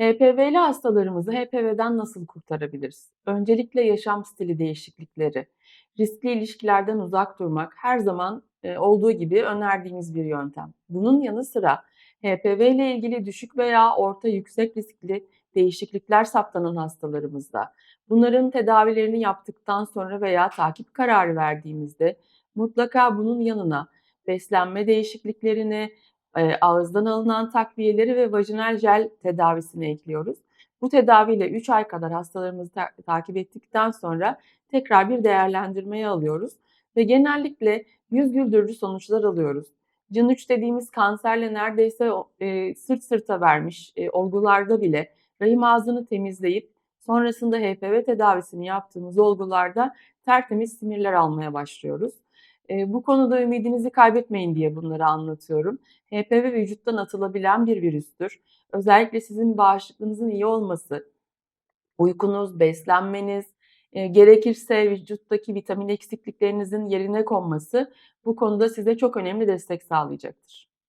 HPV'li hastalarımızı HPV'den nasıl kurtarabiliriz? Öncelikle yaşam stili değişiklikleri, riskli ilişkilerden uzak durmak her zaman e, olduğu gibi önerdiğimiz bir yöntem. Bunun yanı sıra HPV ile ilgili düşük veya orta yüksek riskli değişiklikler saptanan hastalarımızda bunların tedavilerini yaptıktan sonra veya takip kararı verdiğimizde mutlaka bunun yanına beslenme değişikliklerini, Eee, ağızdan alınan takviyeleri ve vajinal jel tedavisini ekliyoruz. Bu tedaviyle 3 ay kadar hastalarımızı ta takip ettikten sonra tekrar bir değerlendirmeye alıyoruz ve genellikle yüz güldürücü sonuçlar alıyoruz. CIN3 dediğimiz kanserle neredeyse eee, sırt sırta vermiş, eee, olgularda bile rahim ağzını temizleyip sonrasında HPV tedavisini yaptığımız olgularda tertemiz simirler almaya başlıyoruz. Eee, bu konuda ümidinizi kaybetmeyin diye bunları anlatıyorum. HPV vücuttan atılabilen bir virüstür. Özellikle sizin bağışıklığınızın iyi olması, uykunuz, beslenmeniz, eee, gerekirse vücuttaki vitamin eksikliklerinizin yerine konması bu konuda size çok önemli destek sağlayacaktır.